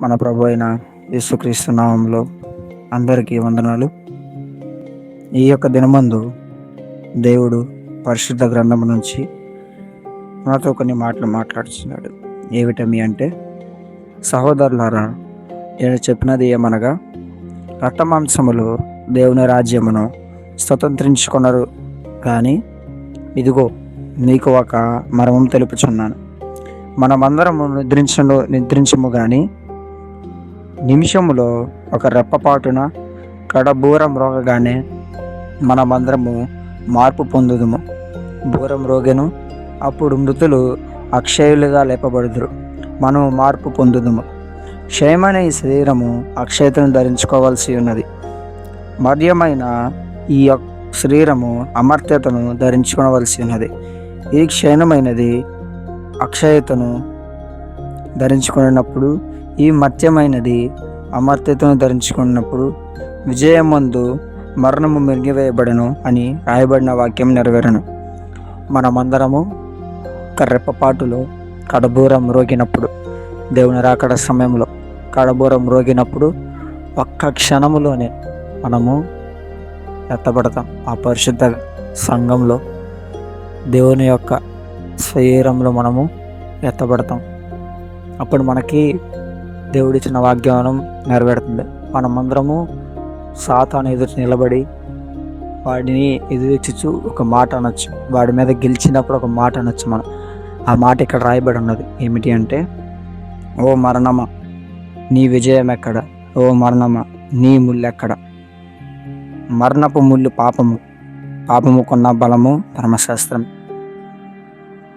మన ప్రభు అయిన యేసుక్రీస్తు నామంలో అందరికీ వందనాలు. ఈ యొక్క దినమందు దేవుడు పరిశుద్ధ గ్రంథం నుంచి నాతో కొన్ని మాటలు మాట్లాడుతున్నాడు. ఏమిటమి అంటే సహోదరులారా నేను చెప్పినది ఏమనగా రక్తమాంసములు దేవుని రాజ్యమును స్వతంత్రించుకున్నారు కానీ ఇదిగో మీకు ఒక మర్మం తెలుపుచున్నాను. మనమందరము నిద్రించను నిద్రించము కానీ నిమిషంలో ఒక రెప్పపాటున కడబూరం రోగగానే మనమందరము మార్పు పొందుదుము. బూరం రోగెను అప్పుడు మృతులు అక్షయులుగా లేపబడుదురు. మనము మార్పు పొందుదుము. క్షయమైన ఈ శరీరము అక్షయతను ధరించుకోవాల్సి ఉన్నది. మర్యమైన ఈ శరీరము అమర్త్యతను ధరించుకోవలసి ఉన్నది. ఈ క్షీణమైనది అక్షయతను ధరించుకున్నప్పుడు ఈ మత్యమైనది అమర్త్యతను ధరించుకున్నప్పుడు విజయమందు మరణము మెరిగివేయబడను అని రాయబడిన వాక్యం నెరవేరను. మనమందరము కర్రెప్పపాటులో కడబూరం రోగినప్పుడు దేవుని రాకడ సమయంలో కడబూరం రోగినప్పుడు ఒక్క క్షణములోనే మనము ఎత్తబడతాం. ఆ పరిశుద్ధ సంఘంలో దేవుని యొక్క శరీరంలో మనము ఎత్తబడతాం. అప్పుడు మనకి దేవుడిచ్చిన వాగ్దానం నెరవేరుతుంది. మనమందరము సాతాను ఎదురు నిలబడి వాడిని ఎదురిచ్చు ఒక మాట అనొచ్చు. వాడి మీద గెలిచినప్పుడు ఒక మాట అనొచ్చు మనం. ఆ మాట ఇక్కడ రాయబడి ఉన్నది. ఏమిటి అంటే ఓ మరణమా నీ విజయం ఎక్కడ? ఓ మరణమా నీ ముళ్ళు ఎక్కడ? మరణపు ముళ్ళు పాపము. పాపము కొన్న బలము ధర్మశాస్త్రం.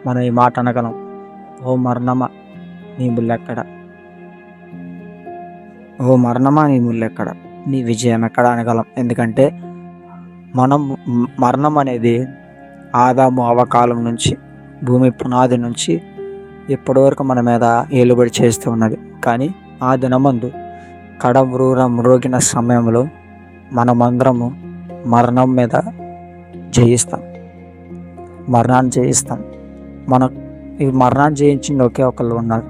మనం ఈ మాట అనగలం. ఓ మరణమా నీ ముళ్ళెక్కడ ఓ మరణమా నీ ముళ్ళెక్కడ నీ విజయం ఎక్కడ అనగలం? ఎందుకంటే మనం మరణం అనేది ఆదాము అవకాలం నుంచి భూమి పునాది నుంచి ఇప్పటివరకు మన మీద ఏలుబడి చేస్తూ ఉన్నది. కానీ ఆ దినమందు కడమ్రూర మ్రోగిన సమయంలో మనమందరము మరణం మీద జయిస్తాం. మరణాన్ని జయిస్తాం. మన ఈ మరణాన్ని జయించింది ఒకే ఒకళ్ళు ఉన్నారు.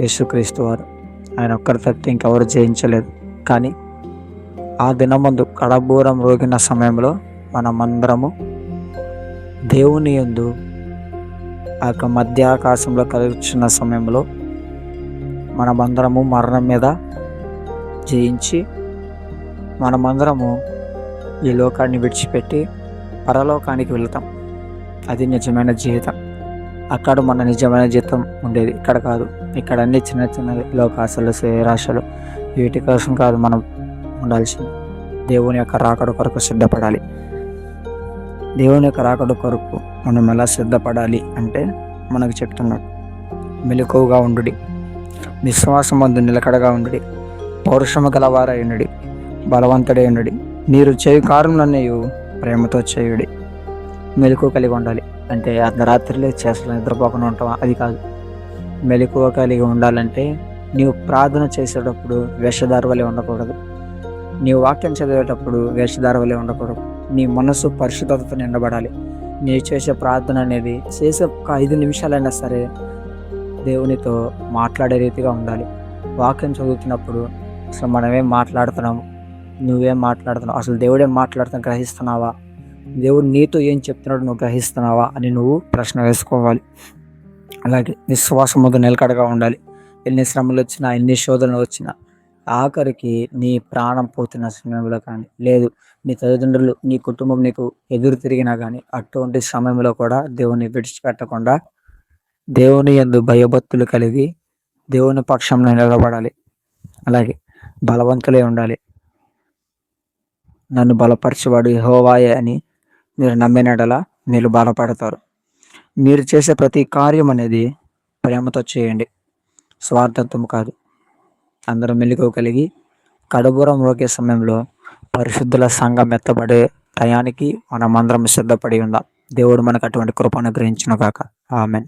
యేసుక్రీస్తు వారు. ఆయన ఒక్కరి తప్పితే ఇంకెవరు జయించలేదు. కానీ ఆ దినమందు కడబూరం రోగిన సమయంలో మనమందరము దేవుని ఎందు ఆ యొక్క మధ్య ఆకాశంలో కలుగుతున్న సమయంలో మనమందరము మరణం మీద జయించి మనమందరము ఈ లోకాన్ని విడిచిపెట్టి పరలోకానికి వెళ్తాం. అది నిజమైన జీవితం. అక్కడ మన నిజమైన జీతం ఉండేది. ఇక్కడ కాదు. ఇక్కడ అన్ని చిన్న చిన్నవి లోకాశలు శరీరాశలు. వీటి కోసం కాదు మనం ఉండాల్సింది. దేవుని యొక్క రాకడ కొరకు సిద్ధపడాలి. దేవుని యొక్క రాకడ కొరకు మనం ఎలా సిద్ధపడాలి అంటే మనకు చెప్తున్నాడు. మెలకువగా ఉండు విశ్వాసం మందు నిలకడగా ఉండు పౌరుషము గలవారైనడి బలవంతుడే మీరు చేయు కారులన్నయు ప్రేమతో చేయుడి. మెలకు కలిగి ఉండాలి. అంటే అర్ధరాత్రిలో చేసలు నిద్రపోకుండా ఉంటాం అది కాదు. మెలకువ కలిగి ఉండాలంటే నీవు ప్రార్థన చేసేటప్పుడు వేషధార వలె ఉండకూడదు. నీవు వాక్యం చదివేటప్పుడు వేషధార వలె ఉండకూడదు. నీ మనసు పరిశుద్ధతతో నిండబడాలి. నీవు చేసే ప్రార్థన అనేది చేసే ఒక ఐదు నిమిషాలైనా సరే దేవునితో మాట్లాడే రీతిగా ఉండాలి. వాక్యం చదువుతున్నప్పుడు అసలు మనమేం మాట్లాడుతున్నాము? నువ్వేం మాట్లాడుతున్నావు? అసలు దేవుడేం మాట్లాడుతున్నా గ్రహిస్తున్నావా? దేవుడు నీతో ఏం చెప్తున్నాడు నువ్వు గ్రహిస్తున్నావా అని నువ్వు ప్రశ్న వేసుకోవాలి. అలాగే విశ్వాసం ముందు నిలకడగా ఉండాలి. ఎన్ని శ్రమలు వచ్చినా ఎన్ని శోధనలు వచ్చినా ఆఖరికి నీ ప్రాణం పోతున్న సమయంలో కానీ లేదు నీ తల్లిదండ్రులు నీ కుటుంబం నీకు ఎదురు తిరిగినా కానీ అటువంటి సమయంలో కూడా దేవుని విడిచిపెట్టకుండా దేవుని ఎందు భయభక్తులు కలిగి దేవుని పక్షంలో నిలబడాలి. అలాగే బలవంతులే ఉండాలి. నన్ను బలపరచేవాడు హోవాయే అని మీరు నమ్మినడలా మీరు బలపడతారు మీరు చేసే ప్రతి కార్యం అనేది ప్రేమతో చేయండి. స్వార్థత్వం కాదు. అందరూ మెలుగు కలిగి కడుబురం రోగే సమయంలో పరిశుద్ధుల సంఘం ఎత్తబడే టయానికి మనమందరం సిద్ధపడి ఉందాం. దేవుడు మనకు అటువంటి కృపను గ్రహించిన కాక ఆమెన్.